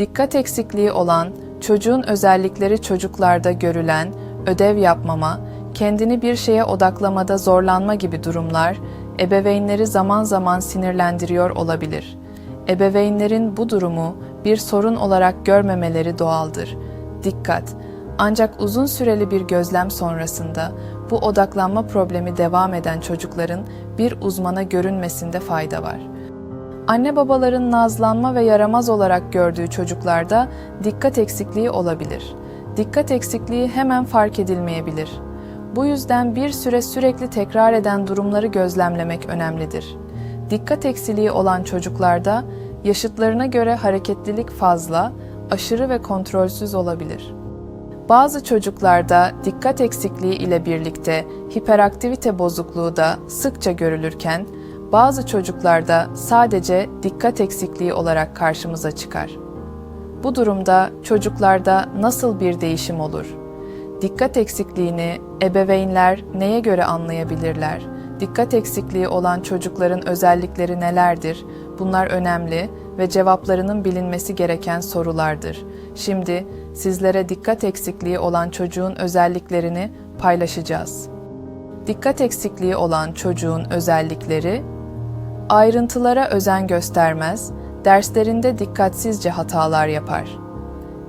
Dikkat eksikliği olan, çocuğun özellikleri çocuklarda görülen, ödev yapmama, kendini bir şeye odaklamada zorlanma gibi durumlar ebeveynleri zaman zaman sinirlendiriyor olabilir. Ebeveynlerin bu durumu bir sorun olarak görmemeleri doğaldır. Dikkat! Ancak uzun süreli bir gözlem sonrasında bu odaklanma problemi devam eden çocukların bir uzmana görünmesinde fayda var. Anne babaların nazlanma ve yaramaz olarak gördüğü çocuklarda dikkat eksikliği olabilir. Dikkat eksikliği hemen fark edilmeyebilir. Bu yüzden bir süre sürekli tekrar eden durumları gözlemlemek önemlidir. Dikkat eksiliği olan çocuklarda yaşıtlarına göre hareketlilik fazla, aşırı ve kontrolsüz olabilir. Bazı çocuklarda dikkat eksikliği ile birlikte hiperaktivite bozukluğu da sıkça görülürken, bazı çocuklarda sadece dikkat eksikliği olarak karşımıza çıkar. Bu durumda çocuklarda nasıl bir değişim olur? Dikkat eksikliğini ebeveynler neye göre anlayabilirler? Dikkat eksikliği olan çocukların özellikleri nelerdir? Bunlar önemli ve cevaplarının bilinmesi gereken sorulardır. Şimdi sizlere dikkat eksikliği olan çocuğun özelliklerini paylaşacağız. Dikkat eksikliği olan çocuğun özellikleri ayrıntılara özen göstermez, derslerinde dikkatsizce hatalar yapar.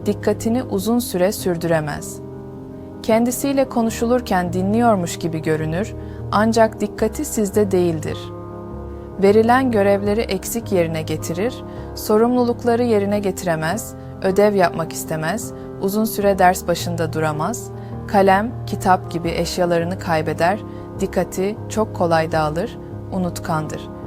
Dikkatini uzun süre sürdüremez. Kendisiyle konuşulurken dinliyormuş gibi görünür ancak dikkati sizde değildir. Verilen görevleri eksik yerine getirir, sorumlulukları yerine getiremez, ödev yapmak istemez, uzun süre ders başında duramaz, kalem, kitap gibi eşyalarını kaybeder, dikkati çok kolay dağılır, unutkandır.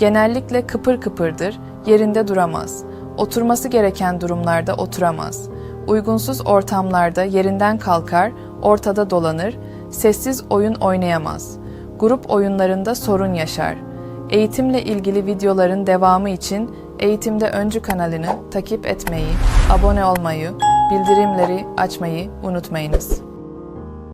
Genellikle kıpır kıpırdır, yerinde duramaz. Oturması gereken durumlarda oturamaz. Uygunsuz ortamlarda yerinden kalkar, ortada dolanır, sessiz oyun oynayamaz. Grup oyunlarında sorun yaşar. Eğitimle ilgili videoların devamı için Eğitimde Öncü kanalını takip etmeyi, abone olmayı, bildirimleri açmayı unutmayınız.